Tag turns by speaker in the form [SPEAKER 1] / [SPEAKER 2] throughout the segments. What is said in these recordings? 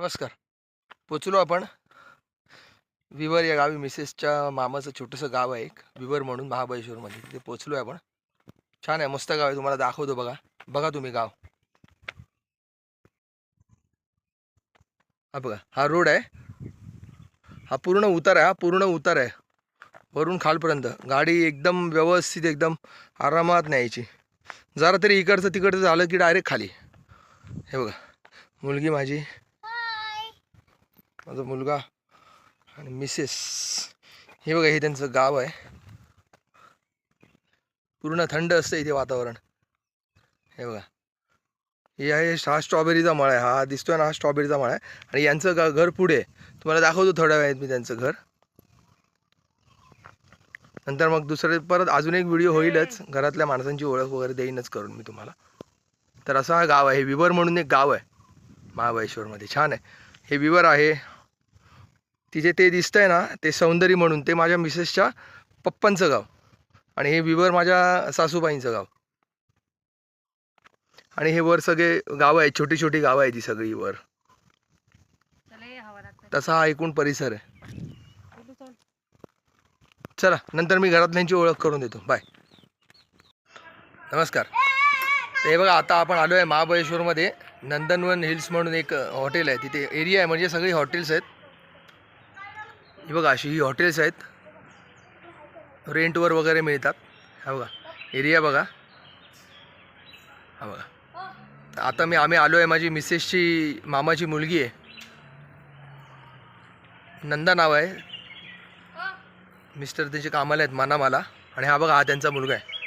[SPEAKER 1] नमस्कार. पोचलो आपण. विवर या गावी मिसेसच्या मामाचं छोटंसं गाव आहे एक. विवर म्हणून महाबळेश्वरमध्ये. तिथे पोचलो आहे आपण. छान आहे मस्त गाव आहे. तुम्हाला दाखवतो बघा. बघा तुम्ही गाव. हा बघा हा रोड आहे. हा पूर्ण उतार आहे हा पूर्ण उतार आहे. वरून खालपर्यंत. गाडी एकदम व्यवस्थित एकदम आरामात न्यायची. जरा तरी इकडचं तिकडचं झालं की डायरेक्ट खाली. हे बघा. मुलगी माझी. माझा मुलगा आणि मिसेस. हे बघा हे त्यांचं गाव आहे. पूर्ण थंड असतं इथे वातावरण. हे बघा. हे आहे हा स्ट्रॉबेरीचा मळा आहे. हा दिसतोय ना हा स्ट्रॉबेरीचा मळा आहे. आणि यांचं गा घर पुढे तुम्हाला दाखवतो थोड्या वेळात मी त्यांचं घर. नंतर मग दुसरे परत अजून एक व्हिडिओ होईलच. घरातल्या माणसांची ओळख वगैरे देईनच करून मी तुम्हाला. तर असं हा गाव आहे. विवर म्हणून एक गाव आहे. महाबळेश्वरमध्ये. छान आहे. हे विवर आहे. तिथे ते दिसतंय ना ते सौंदर्य म्हणून ते माझ्या मिसेसच्या पप्पांचं गाव. आणि हे विवर माझ्या सासूबाईंचं गाव. आणि हे वर सगळे गावं आहेत छोटी छोटी गावं आहेत ती सगळी वर. तसा हा एकूण परिसर आहे. चला. नंतर मी घरातल्यांची ओळख करून देतो. बाय. नमस्कार. हे बघा आता आपण आलो आहे महाबळेश्वरमध्ये. नंदनवन हिल्स म्हणून एक हॉटेल आहे. तिथे एरिया आहे म्हणजे सगळी हॉटेल्स आहेत. ही बघा अशी ही हॉटेल्स आहेत. रेंटवर वगैरे मिळतात. हा बघा एरिया बघा. हा बघा. आता मी आम्ही आलो आहे माझी मिसेसची मामाची मुलगी आहे. नंदा नाव आहे. मिस्टर त्यांचे कामाला आहेत मनामाला. आणि हा बघा हा त्यांचा मुलगा आहे.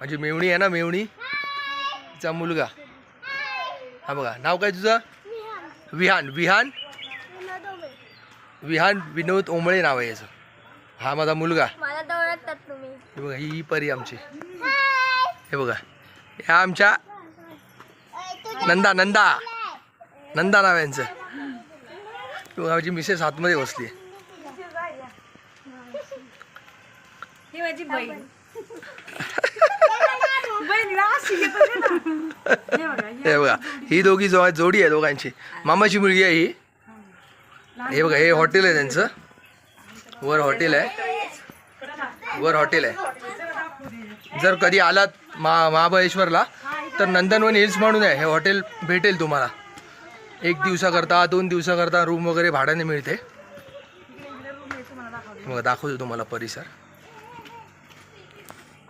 [SPEAKER 1] माझी मेवणी आहे ना मेवणी? चा मुलगा. हा बघा नाव काय तुझं? विहान. विहान? विहान विनोद ओंबळे नाव आहे याचं. हा माझा मुलगा. हे बघा ही परी आमची. हे बघा ह्या आमच्या नंदा नंदा. नंदा नाव यांचं. बघा, माझी मिसेस आतमध्ये बसली
[SPEAKER 2] ही माझी बहीण अशी घेतो दे ना. हे बघा, ही
[SPEAKER 1] दोघी जो आहे जोडी आहे दोघांची. मामाची मुलगी आहे ही. हे बघा हे हॉटेल आहे त्यांचं. वर हॉटेल आहे. वर हॉटेल आहे. जर कधी आलात मा महाबळेश्वरला तर नंदनवन हिल्स म्हणून आहे. हे हॉटेल भेटेल तुम्हाला. एक दिवसाकरता दोन दिवसाकरता रूम वगैरे भाड्याने मिळते. बघा दाखवतो तुम्हाला परिसर.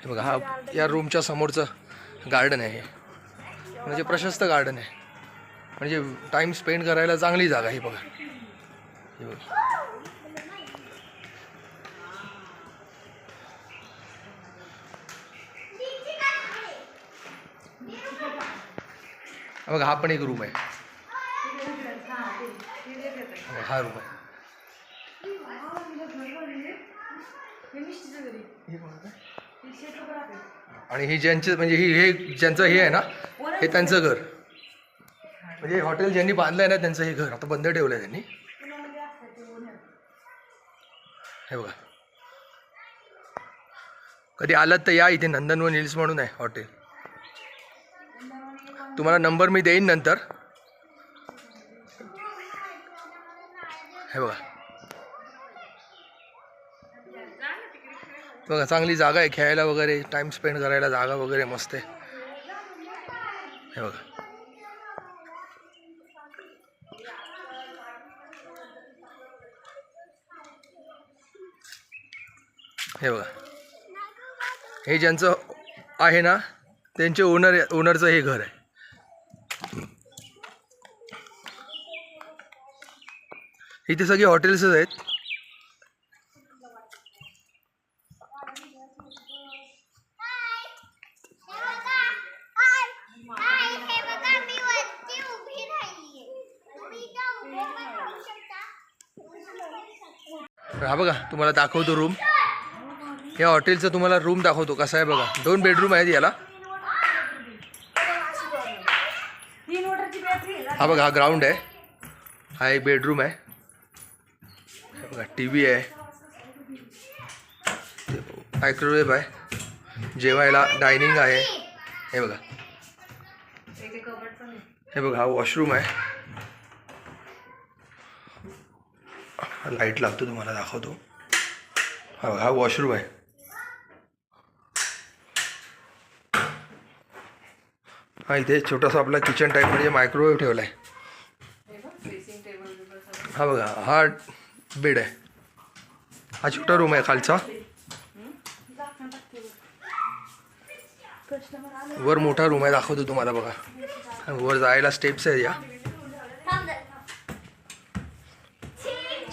[SPEAKER 1] हे बघा हा या रूमच्या समोरचं गार्डन आहे हे. म्हणजे प्रशस्त गार्डन आहे. म्हणजे टाइम स्पेंड करायला चांगली जागा ही बघा. ही बघा. हा बघा हा पण एक रूम आहे. हा हा रूम आहे. आणि ही ज्यांचे म्हणजे ही हे ज्यांचं हे आहे ना हे त्यांचं घर. म्हणजे हॉटेल ज्यांनी बांधलं आहे ना त्यांचं हे घर. आता बंद ठेवलं आहे त्यांनी. हे बघा. कधी आलात तर या इथे नंदनवन हिल्स म्हणून आहे हॉटेल. तुम्हाला नंबर मी देईन नंतर. हे बघा. बघा चांगली जागा आहे खेळायला वगैरे टाइम स्पेंड करायला जागा वगैरे मस्त आहे. हे बघा. हे बघा. हे ज्यांचं आहे ना त्यांचे ओनर ओनरचं हे घर आहे. इथे सगळी हॉटेल्सच आहेत. तुम्हाला दाखवतो रूम या हॉटेलचं तुम्हाला रूम दाखवतो. कसं आहे बघा. दोन बेडरूम आहेत याला. हा बघा हा ग्राउंड आहे. हा एक बेडरूम आहे. बघा टी व्ही आहे मायक्रोवेव्ह आहे. जेवायला डायनिंग आहे. हे बघा. हे बघा हा वॉशरूम आहे. लाइट लागतो तुम्हाला दाखवतो. हा बघा, हा वॉशरूम आहे. हा इथे छोटासा आपला किचन टाईप म्हणजे मायक्रोवेव्ह ठेवला आहे हा बघा हा बेड आहे. हा छोटा रूम आहे खालचा. वर मोठा रूम आहे दाखवतो तुम्हाला बघा. वर जायला स्टेप्स आहेत या.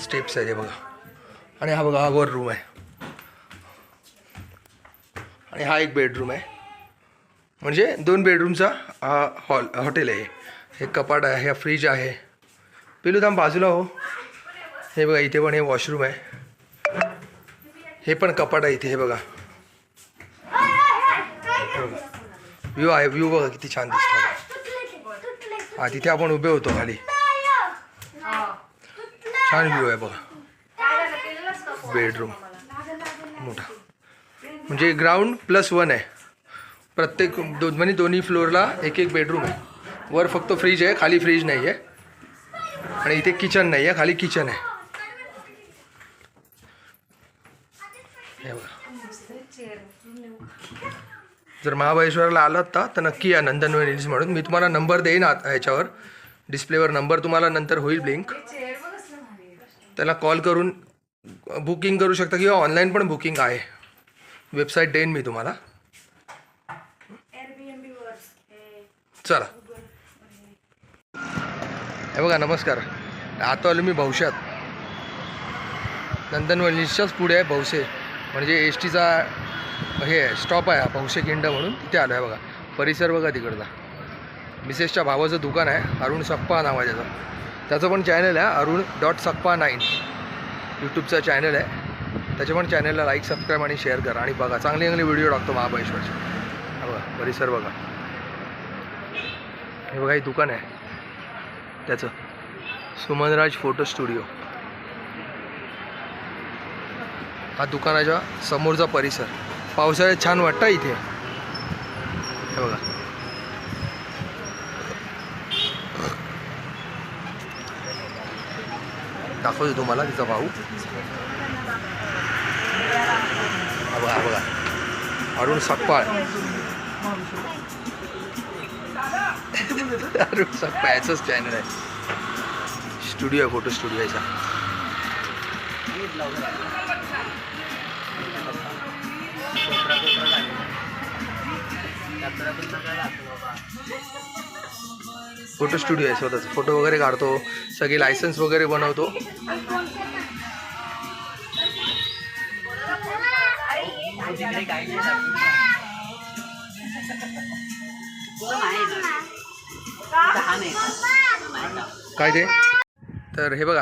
[SPEAKER 1] स्टेप्स आहेत बघा. आणि हा बघा हा वर रूम आहे. आणि हा एक बेडरूम आहे. म्हणजे दोन बेडरूमचा हा हॉल हॉटेल आहे. हे कपाट आहे हा फ्रीज आहे. पिलू थांब बाजूला हो. हे बघा इथे पण हे वॉशरूम आहे. हे पण कपाट आहे इथे हे बघा. व्ह्यू आहे व्ह्यू बघा किती छान दिसतो हा तिथे आपण उभे होतो खाली. छान व्ह्यू आहे बघा. बेडरूम मोठा. म्हणजे ग्राउंड प्लस वन आहे. प्रत्येक दो म्हणजे दोन्ही फ्लोअरला एक एक बेडरूम आहे. वर फक्त फ्रीज आहे खाली फ्रीज नाही आहे आणि इथे किचन नाही आहे खाली किचन आहे. हे जर महाबळेश्वरला आलात ना तर नक्की या नंदनवन हिल्स म्हणून. मी तुम्हाला नंबर देईन आत- ह्याच्यावर. डिस्प्लेवर नंबर तुम्हाला नंतर होईल ब्लिंक त्याला कॉल करून बुकिंग करू शकता किंवा ऑनलाईन पण बुकिंग आहे. वेबसाईट देईन मी तुम्हाला. चला. हे बघा नमस्कार. आता आलो मी भविष्यात. नंदनवलीच्याच पुढे आहे भवसे म्हणजे एस टीचा हे स्टॉप आहे भवसे किंड म्हणून. तिथे आलो आहे बघा. परिसर बघा तिकडचा. मिसेसच्या भावाचं दुकान आहे अरुण सक्पा नाव आहे त्याचं त्याचं पण चॅनल आहे अरुण डॉट सक्पा नाईन यूट्यूबचा चॅनल आहे. त्याच्या पण चॅनलला लाईक सबस्क्राईब आणि शेअर करा आणि बघा चांगले चांगली व्हिडिओ टाकतो महाबळेश्वरचे. बघा परिसर बघा. हे बघा हे दुकान आहे. त्याचं. सुमनराज फोटो स्टुडिओ हा दुकानाच्या समोरचा परिसर. पावसाळ्यात छान वाटतं इथे. हे बघा. दाखवतो तुम्हाला तिचा भाऊ. बघा हा बघा. अरुण सकपाळ अरुण सकपाळ याचंच चॅनल आहे. स्टुडिओ आहे फोटो स्टुडिओ याचा. फोटो स्टुडिओ आहे स्वतःच. फोटो वगैरे काढतो. सगळे लायसन्स वगैरे बनवतो. काय ते? तर हे बघा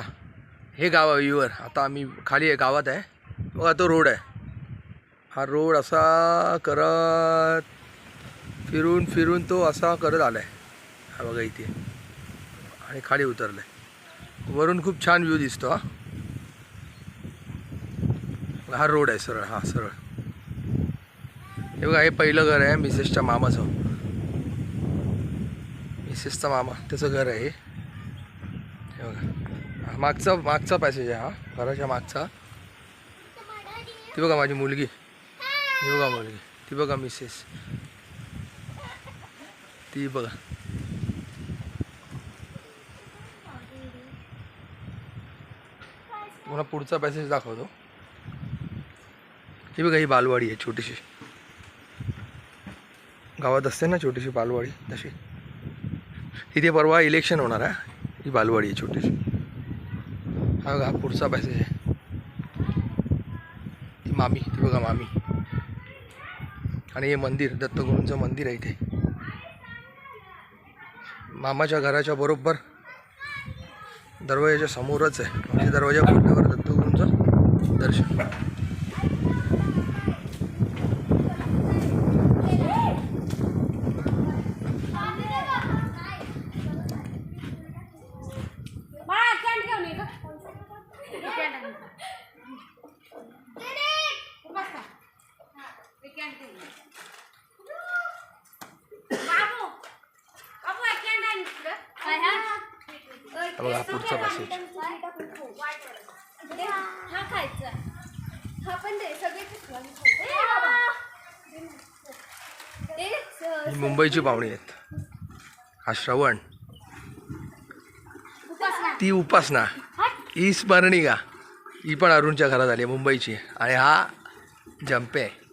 [SPEAKER 1] हे गाव आहे व्ह्यूवर आता आम्ही खाली आहे गावात आहे. बघा तो रोड आहे. हा रोड असा करत फिरून फिरून तो असा करत आला आहे हा बघा इथे. आणि खाली उतरलं आहे वरून खूप छान व्ह्यू दिसतो हा. हा रोड आहे सरळ हा सरळ. हे बघा हे पहिलं घर आहे मिसेसच्या मामाचं. मिसेसचा मामा त्याचं घर आहे हे. बघा. मागचा मागचा पॅसेज आहे हा घराच्या मागचा. ती बघा माझी मुलगी. ही बघा मुलगी. ती बघा मिसेस ती बघा. मला पुढचा पॅसेज दाखवतो. ही बघा ही बालवाडी आहे छोटीशी. गावात असते ना छोटीशी बालवाडी तशी. इथे परवा इलेक्शन होणार आहे ही बालवाडी आहे छोटीशी. हा हा पुढचा पॅसेज आहे. ती मामी ती बघा मामी. आणि हे मंदिर दत्तगुरूंचं मंदिर आहे इथे. मामाच्या घराच्या बरोबर दरवाजाच्या समोरच आहे. म्हणजे दरवाजा फुटल्यावर दत्तगुरूंचं दर्शन
[SPEAKER 2] बाळा कॅन ठेवून ये गं. कॅन आहे. बस का? हे कॅन ठेवून ये. बाबू बाबू हे कॅन आहे ना तुझं?
[SPEAKER 1] हा बघा पुढचा पॅसेज
[SPEAKER 3] हा खायचा. हा पण दे सगळे
[SPEAKER 1] ही मुंबईची पाहुणी आहेत. हा श्रवण. ती उपासना. ही. स्मरणिका ही पण अरुणच्या घरात आली मुंबईची. आणि हा जंपे. आहे.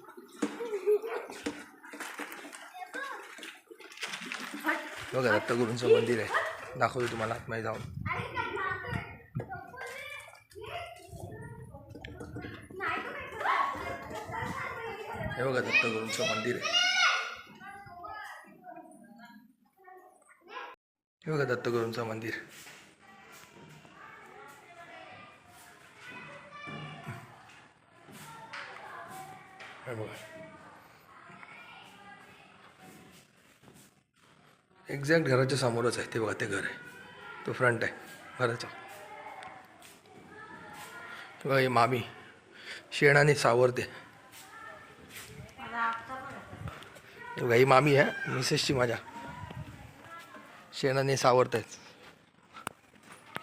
[SPEAKER 1] बघा दत्तगुरूंचं मंदिर आहे. दाखवतो तुम्हाला आतमध्ये जाऊन. हे बघा दत्तगुरूंचं मंदिर आहे. हे बघा दत्तगुरूंचं मंदिर. हे बघा. एक्झॅक्ट घराच्या समोरच आहे. ते बघा ते घर आहे. तो फ्रंट आहे. घराचा बघा हे मामी. शेणाने सावरते बघा ही मामी आहे मिसेसची माझ्या. शेणाने सावरत आहेत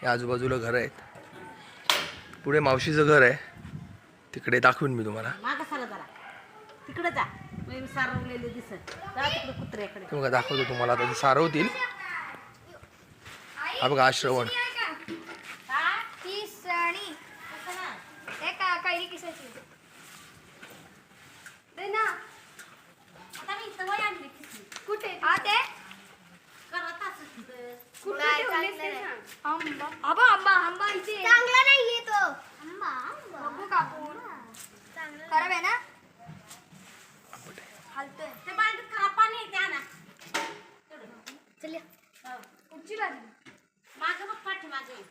[SPEAKER 1] हे आजूबाजूला घरं आहेत. पुढे मावशीचं घर आहे. तिकडे दाखवीन मी तुम्हाला.
[SPEAKER 2] तिकडे जा. मी सारवलेले दिसत. जा तिकडे कुत्र्याकडे.
[SPEAKER 1] ते बघा दाखवतो तुम्हाला आता ते सारवतील. हा बघा हा श्रवण
[SPEAKER 3] ती सणी हे का कैरी किसाची दे ना
[SPEAKER 2] आता मी इथं वय आणली किती
[SPEAKER 3] कुठे हा ते
[SPEAKER 2] करत असत
[SPEAKER 3] कुठे ठेवलीस ते सांग. आंबा आबा आंबा आंबा इथे चांगला नाहीये तो आंबा आंबा बघू कापून खराब आहे ना हालतोय
[SPEAKER 2] ते बांधत खरा पाणी येते आणा
[SPEAKER 3] चल कुठची बाजू.
[SPEAKER 2] मागं बघ पाठी माझे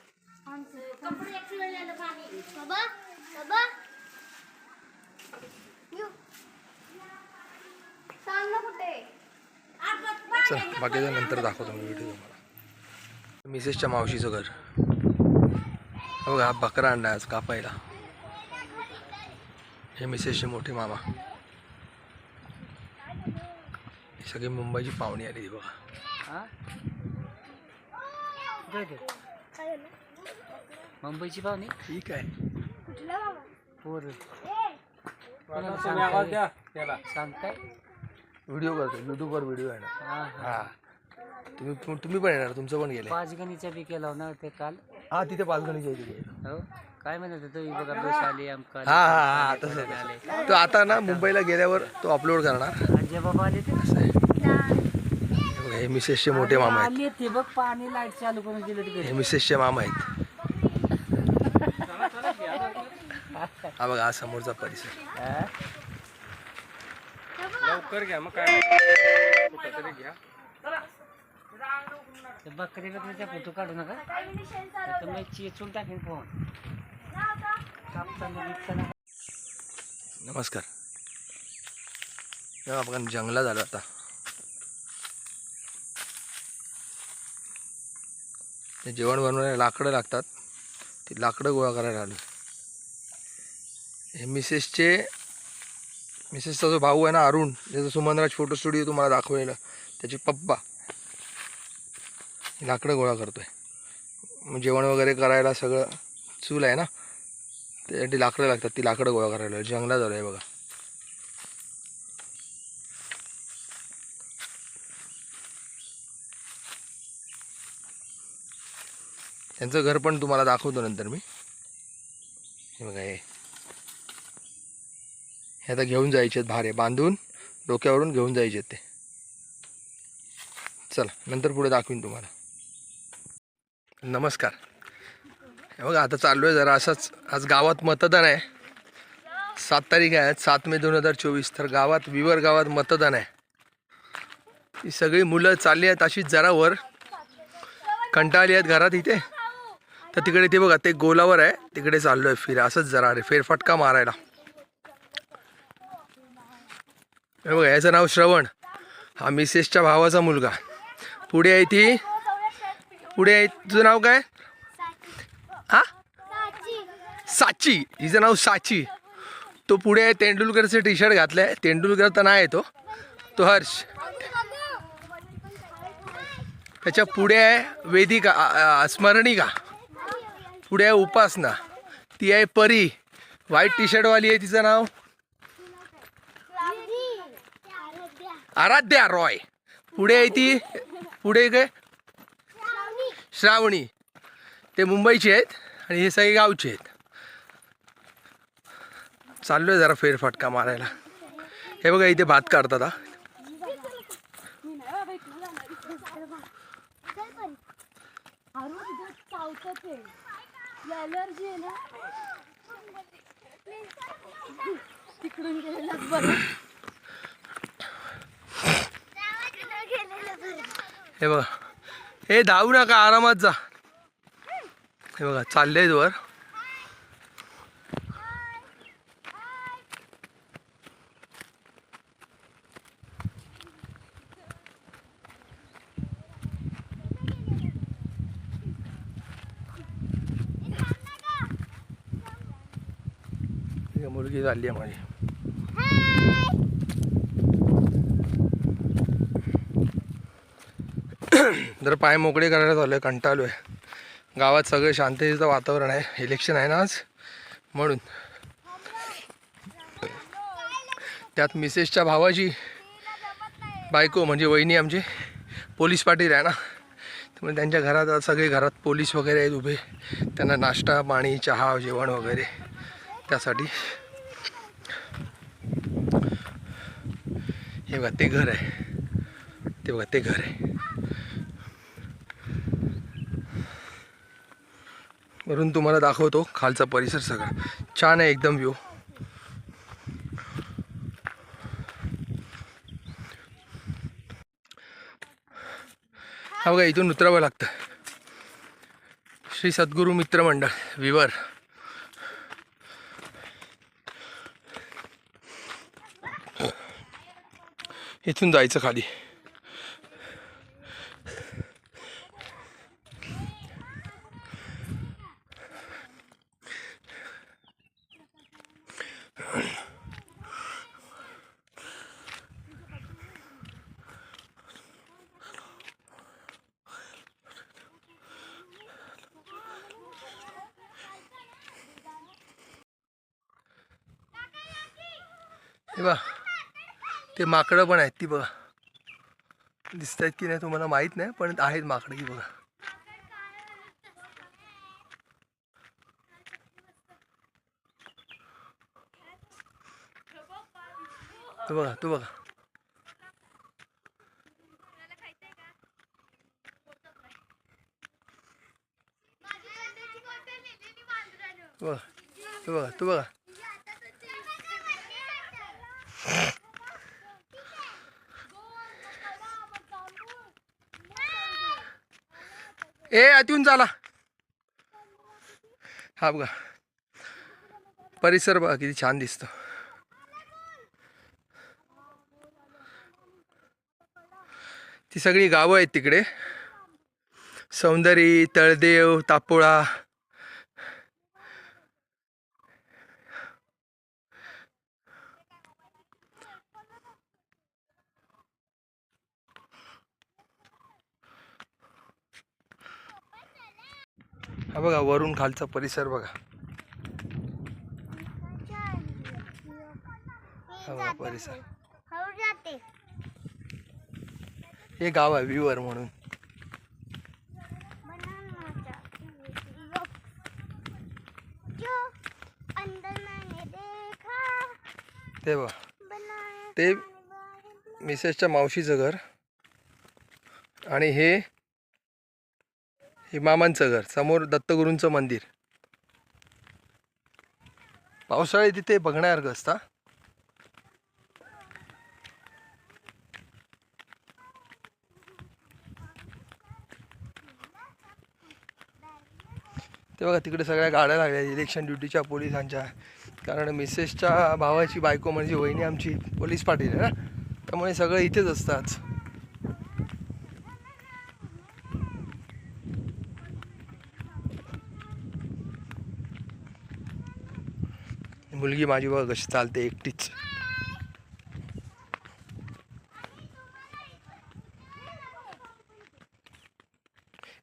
[SPEAKER 2] कपडे एक पिळलेलं पाणी
[SPEAKER 3] बाबा बाबा. यू. सांग ना कुठे
[SPEAKER 2] अर्धात
[SPEAKER 1] चल बाकीचं नंतर दाखवतो मी व्हिडिओ तुम्हाला. मिसेसच्या मावशीचं घर. हे बघा हा बकरा आणला आज कापायला. हे मिसेसचे मोठे मामा. ही सगळी मुंबईची पाहुणी आली बघा.
[SPEAKER 4] मुंबईची पाहुणे?
[SPEAKER 1] ठीक आहे.
[SPEAKER 4] पोर.
[SPEAKER 5] त्याला.
[SPEAKER 4] सांगताय?
[SPEAKER 1] व्हिडिओ करतो युट्यूबवर व्हिडिओ येणार
[SPEAKER 4] हा हा.
[SPEAKER 1] हा. तुम्ही तुम्ही पण येणार तुमचं पण गेले
[SPEAKER 4] पाच गणीचा बी केला ना ते काल.
[SPEAKER 1] हा तिथे पाच गणीच्या इथे गेले.
[SPEAKER 4] हो? काय म्हणत होतो ही बघा बस आली आमका
[SPEAKER 1] हा हा हा तसं
[SPEAKER 4] आले
[SPEAKER 1] तो आता ना मुंबईला गेल्यावर तो अपलोड करणार.
[SPEAKER 4] आजी बाबा आले ते?
[SPEAKER 1] हे मिसेसचे मोठे मामा आहेत.
[SPEAKER 4] आले ते बघ पाणी लाइट चालू करून दिलं ते
[SPEAKER 1] हे मिसेसचे मामा आहेत. हा बघा हा समोरचा परिसर?
[SPEAKER 5] लवकर घ्या मग काय कुठं घ्या.
[SPEAKER 4] ते बकरी बकरीचा फोटो काढू नका. तर मी चेचून टाकेन फोन. कापताना बिपताना
[SPEAKER 1] नमस्कार. आपण जंगलात आलो आता. ते जेवण बनवायला लाकडं लागतात. ती लाकडं गोळा करायला आलो. हे मिसेसचे मिसेसचा जो भाऊ आहे ना अरुण ज्याचा सुमनराज फोटो स्टुडिओ तुम्हाला दाखवलेला त्याचे पप्पा लाकडं गोळा करतोय. मग जेवण वगैरे करायला सगळं चूल आहे ना त्यासाठी लाकडं लागतात. ती लाकडं गोळा करायला जंगलात आलो आहे बघा. त्यांचं घर पण तुम्हाला दाखवतो नंतर मी. हे बघा हे. हे आता घेऊन जायचे आहेत भारे बांधून डोक्यावरून घेऊन जायचे आहेत ते. चला नंतर पुढे दाखवीन तुम्हाला. नमस्कार. हे बघा आता चाललो आहे जरा असंच. आज गावात मतदान आहे. सात तारीख आहे सात मे दोन हजार चोवीस. तर गावात विवर गावात मतदान आहे. ही सगळी मुलं चालली आहेत अशीच जरा वर. कंटाळली आहेत घरात इथे. तर तिकडे ते बघा ते गोलावर आहे. तिकडे चाललो आहे फिर असंच जरा रे फेरफटका मारायला. हे बघा याचं नाव श्रवण. हा मिसेसच्या भावाचा मुलगा. पुढे आहे ती. पुढे आहे तुझं नाव काय? हा? साची. हिचं नाव साची. तो पुढे आहे तेंडुलकरचं टी शर्ट घातलं आहे तेंडुलकर तर नाही आहे तो. तो हर्ष. त्याच्या पुढे आहे वेदिका स्मरणिका. पुढे आहे उपासना. ती आहे परी. व्हाईट टी शर्टवाली आहे तिचं नाव. आराध्या रॉय. पुढे आहे ती. पुढे काय श्रावणी. ते मुंबईचे आहेत आणि हे सगळे गावचे आहेत. चाललोय जरा फेरफटका मारायला. हे बघा इथे भात काढतात हा.
[SPEAKER 3] अलर्जी आहे ना? तिकडून गेलेलाच बरं.
[SPEAKER 1] हे बघा. हे धावू नका आरामात जा. हे बघा चालले वर चालली आहे. माझी जर पाय मोकळे करायला चालू आहे कंटाळलो आहे गावात सगळं शांततेचं वातावरण आहे. इलेक्शन आहे ना आज? म्हणून. त्यात मिसेसच्या भावाची बायको म्हणजे वहिनी आमची पोलीस पाटील आहे ना. त्यामुळे त्यांच्या घरात सगळे घरात पोलीस वगैरे आहेत उभे. त्यांना नाश्ता पाणी चहा जेवण वगैरे त्यासाठी. हे बघा ते घर आहे. ते बघा ते घर आहे. वरून तुम्हाला दाखवतो खालचा परिसर सगळा. छान आहे एकदम व्ह्यू हा बघा इथून उतरावं लागतं. श्री सद्गुरू मित्र मंडळ विवर. इथून जायचं खाली हे बघा ते माकडं पण आहेत ती बघा. दिसत आहेत की नाही तुम्हाला माहीत नाही पण आहेत माकडं की बघा. तू बघा तू बघा. बघा तू बघा तू बघा. ए आतून चाला. हा बघा. परिसर बघा किती छान दिसतो. ती सगळी गावं आहेत तिकडे. सौंदरी तळदेव तापोळा. हा बघा वरून खालचा परिसर बघा. हा बघा परिसर. हे गाव आहे विवर म्हणून. ते बघा. ते मिसेसच्या मावशीचं घर. आणि हे हे मामांचं घर समोर दत्तगुरूंचं मंदिर. पावसाळ्यात तिथे बघण्यासारखं असता ते बघा तिकडे सगळ्या गाड्या लागल्या इलेक्शन ड्युटीच्या पोलिसांच्या. कारण मिसेसच्या भावाची बायको म्हणजे वहिनी आमची पोलीस पाटील आहे ना? त्यामुळे सगळं इथेच असतात. मुलगी माझी बघ कशी चालते एकटीच.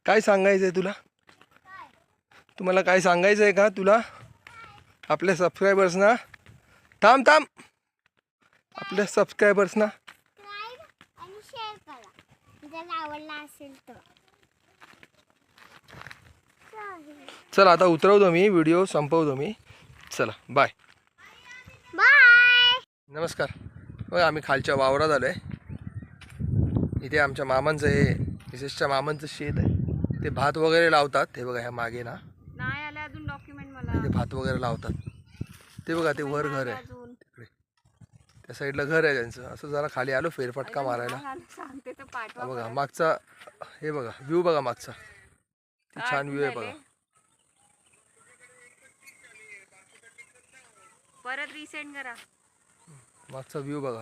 [SPEAKER 1] काय सांगायचंय तुला? तुम्हाला काय सांगायचंय का तुला? आपल्या सबस्क्रायबर्सना थांब थांब. आपल्या सबस्क्रायबर्स ना. चला आता उतरवतो मी व्हिडिओ संपवतो मी. चला बाय नमस्कार. बघा आम्ही खालच्या वावरात आलो आहे इथे आमच्या मामांचं हे मिसेसच्या मामांचं शेत आहे. ते भात वगैरे लावतात. हे बघा ह्या मागे ना. ते भात वगैरे लावतात. ते बघा ते वर घर आहे. तिकडे त्या साईडला घर आहे त्यांचं. असं जरा खाली आलो फेरफटका मारायला. बघा मागचा हे बघा व्ह्यू बघा मागचा. ती छान व्ह्यू आहे बघा.
[SPEAKER 2] परत रिसेंड करा.
[SPEAKER 1] मागचा व्ह्यू बघा.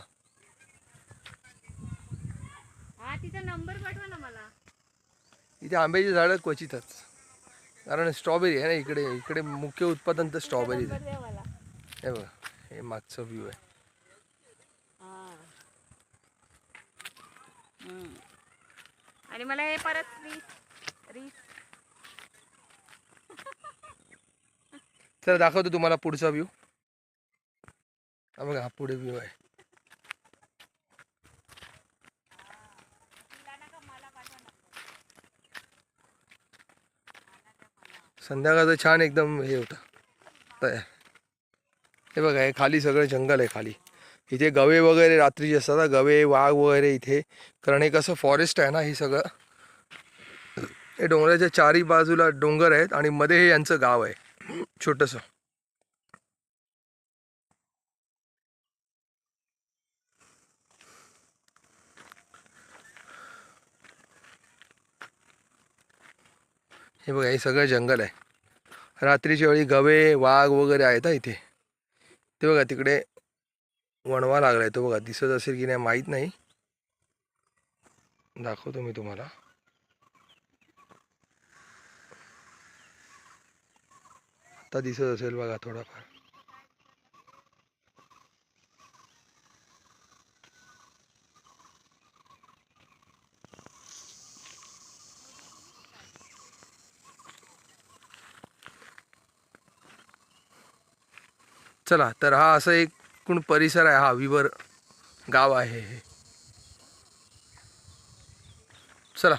[SPEAKER 2] हा तिचा नंबर पाठवा ना मला.
[SPEAKER 1] इथे आंब्याची झाडं क्वचितच. कारण स्ट्रॉबेरी आहे ना इकडे इकडे मुख्य उत्पादन तर स्ट्रॉबेरीच आहे.
[SPEAKER 2] द्या मला.
[SPEAKER 1] हे बघा हे मागचं व्ह्यू आहे.
[SPEAKER 2] आणि मला हे परत रीस रीस
[SPEAKER 1] चला दाखवतो तुम्हाला पुढचा व्ह्यू हा बघा हा पुढे व्ह्यू आहे. संध्याकाळचं छान एकदम हे होतं. तयार. हे बघा हे खाली सगळं जंगल आहे खाली. इथे गवे वगैरे रात्रीचे असतात गवे वाघ वगैरे इथे. कारण हे कसं फॉरेस्ट आहे ना हे सगळं. हे डोंगराच्या चारी बाजूला डोंगर आहेत आणि मध्ये हे यांचं गाव आहे. छोटंसं. हे बघा हे सगळं जंगल आहे. रात्रीच्या वेळी गवे वाघ वगैरे आहेत हा इथे. ते बघा तिकडे वणवा लागलाय तो बघा. दिसत असेल की नाही माहीत नाही. दाखवतो मी तुम्हाला. आता दिसत असेल बघा थोडाफार. चला तर हा असं एक एकूण परिसर आहे हा विवर गाव आहे हे. चला.